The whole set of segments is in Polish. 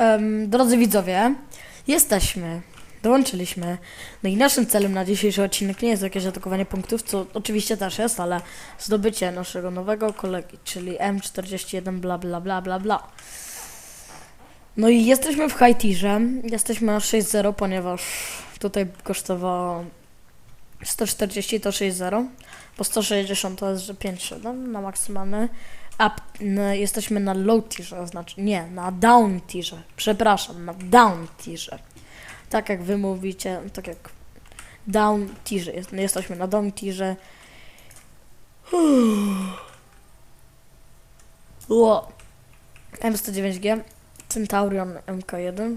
Em, drodzy widzowie, jesteśmy, dołączyliśmy. No i naszym celem na dzisiejszy odcinek nie jest jakieś atakowanie punktów, co oczywiście też jest, ale zdobycie naszego nowego kolegi, czyli M41 bla bla bla bla bla. No i jesteśmy w high tierze, jesteśmy na 6.0, ponieważ tutaj kosztowało 140 to 6.0, po 160 to jest, że 5.7 na maksymalny. Up, n- jesteśmy na low tierze, znaczy nie, na down tierze. Przepraszam, na down tierze. Tak jak wy mówicie, tak jak down tierze. Jest, jesteśmy na down tierze. Ło. M109G, Centaurion MK1.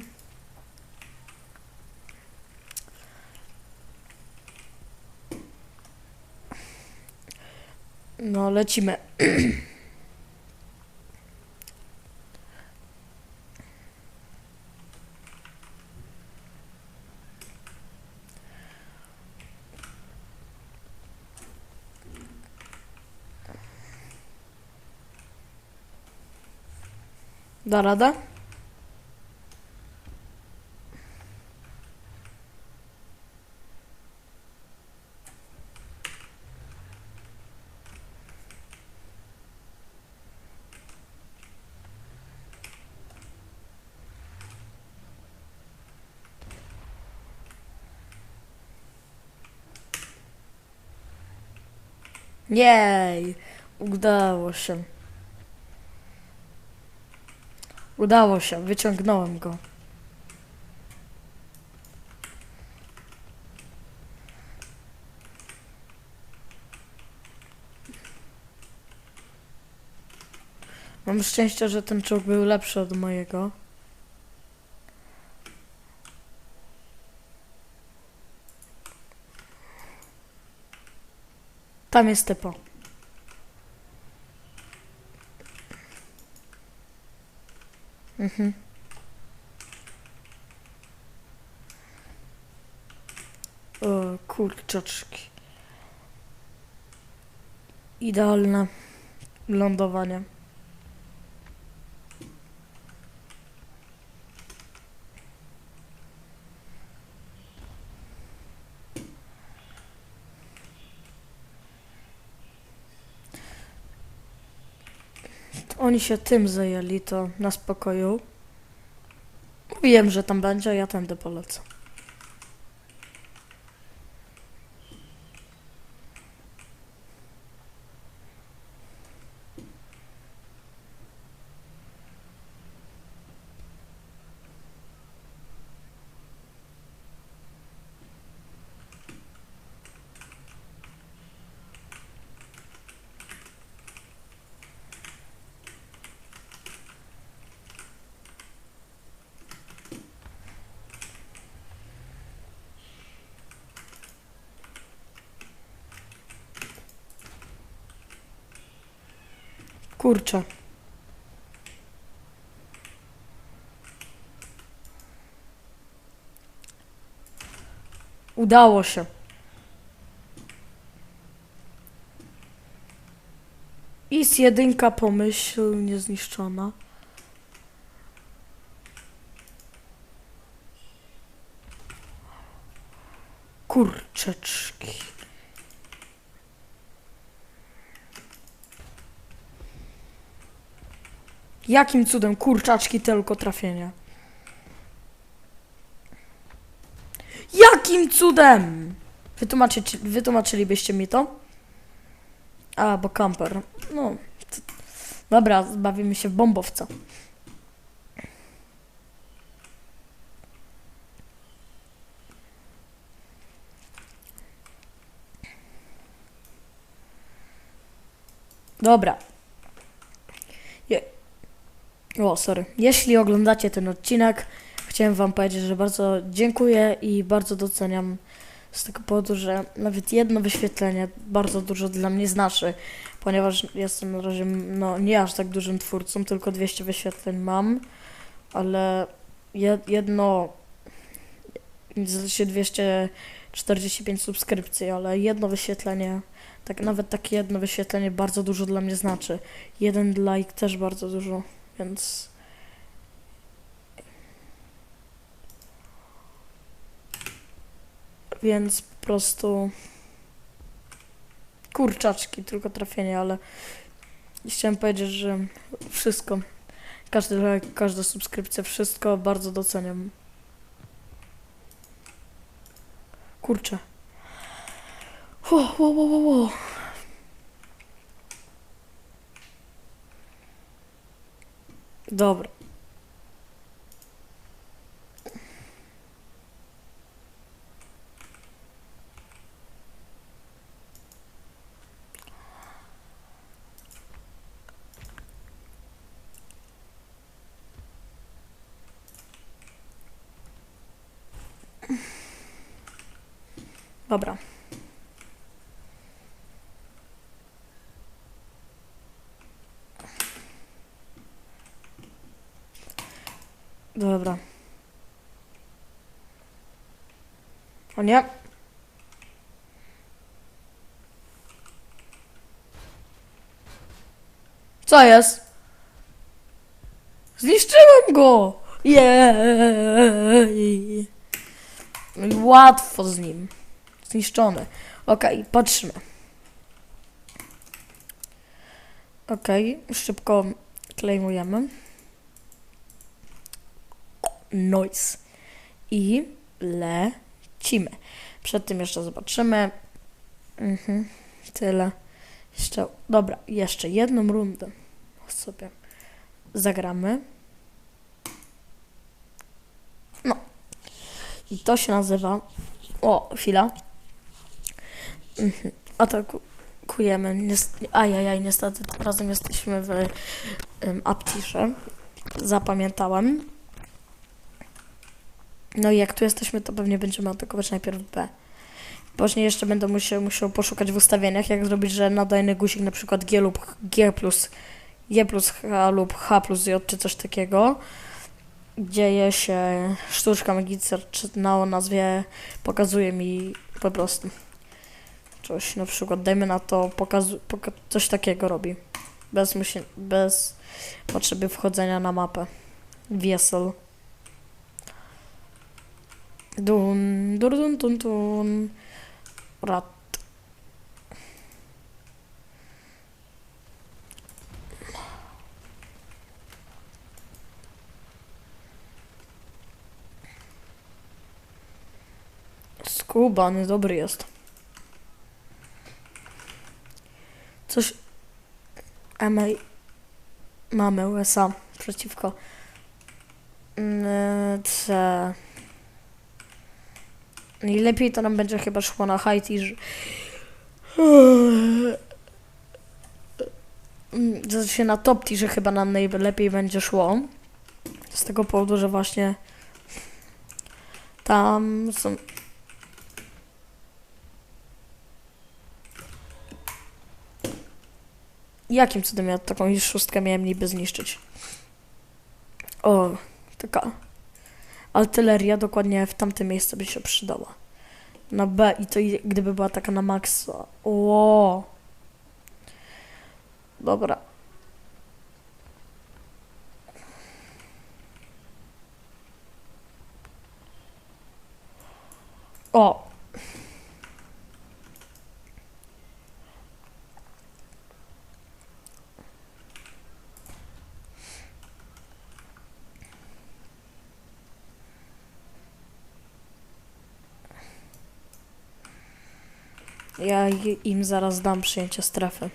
No, lecimy. Da radę? Jej, udało się. Udało się, wyciągnąłem go. Mam szczęście, że ten czołg był lepszy od mojego. Tam jest typo. Mhm. O, kurczaczki. Idealne lądowanie. Oni się tym zajęli, to na spokoju. Wiem, że tam będzie, ja tędy polecę. Kurczę. Udało się. IS jedynka pomyślnie zniszczona. Kurczeczki. Jakim cudem kurczaczki tylko trafienia? Jakim cudem? Wytłumaczy, wytłumaczylibyście mi to? A, bo kamper. No. Dobra, bawimy się w bombowca. Dobra. O, sorry. Jeśli oglądacie ten odcinek, chciałem Wam powiedzieć, że bardzo dziękuję i bardzo doceniam z tego powodu, że nawet jedno wyświetlenie bardzo dużo dla mnie znaczy, ponieważ jestem na razie no, nie aż tak dużym twórcą, tylko 200 wyświetleń mam, ale jed, jedno, znaczy 245 subskrypcji, ale jedno wyświetlenie, tak nawet takie jedno wyświetlenie bardzo dużo dla mnie znaczy. Jeden like też bardzo dużo. Więc więc po prostu kurczaczki, tylko trafienie, ale chciałem powiedzieć, że wszystko, każdy lajk, każda subskrypcja, wszystko bardzo doceniam. Kurczę. Wow, wow, wow, wow. Wo. Dobra. Dobra. O nie. Co jest? Zniszczyłem go! Jej! Łatwo z nim. Zniszczony. Okej, patrzymy. Okej, szybko klejmujemy. Noise. I lecimy. Przed tym jeszcze zobaczymy. Mhm, tyle. Jeszcze, dobra, jeszcze jedną rundę sobie zagramy. No. I to się nazywa. O, chwila. Mhm. Atakujemy. Ajajaj, niestety tym razem jesteśmy w um, Aptisze. Zapamiętałem. No i jak tu jesteśmy, to pewnie będziemy atakować najpierw B. Później jeszcze będę musiał, musiał poszukać w ustawieniach, jak zrobić, że nadajny guzik na przykład G lub G plus G plus H lub H plus J czy coś takiego. Dzieje się sztuczka magiczna, czy na o nazwie pokazuje mi po prostu coś, na przykład dajmy na to pokazu, poka coś takiego robi. Bez, musi, bez potrzeby wchodzenia na mapę. Wiesel. Dun, dur, dun, dun. Rat. Skubany, dobry jest. Coś... MA... Mamy USA przeciwko... C... Najlepiej to nam będzie chyba szło na Haiti, że... Mm, się na top że chyba nam najlepiej będzie szło. Z tego powodu, że właśnie tam są... Jakim cudem ja taką szóstkę miałem niby zniszczyć? O, taka artyleria dokładnie w tamte miejsce by się przydała. Na B i to gdyby była taka na maksa. Ło. Dobra. O. Ja im zaraz dam przyjęcie strefy.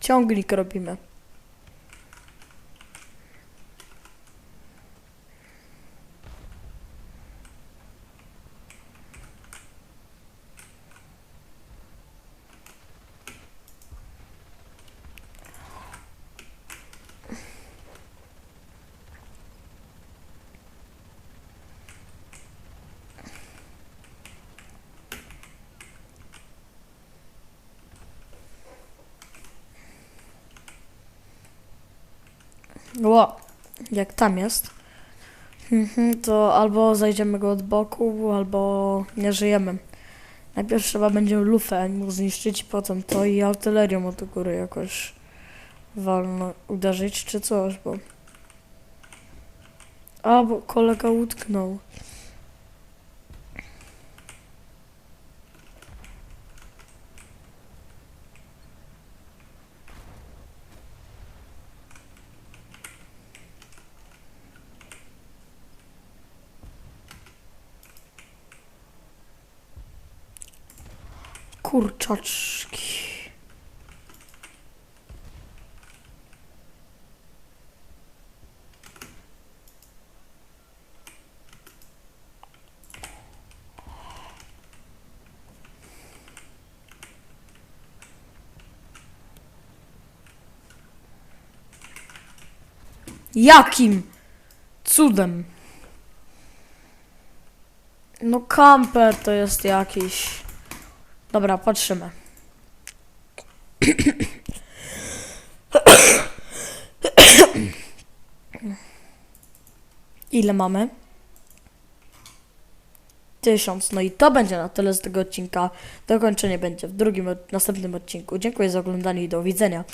Ciągnik robimy. Ło, jak tam jest, mhm, to albo zajdziemy go od boku, albo nie żyjemy. Najpierw trzeba będzie lufę mu zniszczyć, potem to i artylerią od góry jakoś wolno uderzyć czy coś, bo... A, bo kolega utknął. Kurczaczki. Jakim cudem? No kamper to jest jakiś. Dobra, patrzymy. Ile mamy? Tysiąc. No i to będzie na tyle z tego odcinka. Dokończenie będzie w drugim, następnym odcinku. Dziękuję za oglądanie i do widzenia.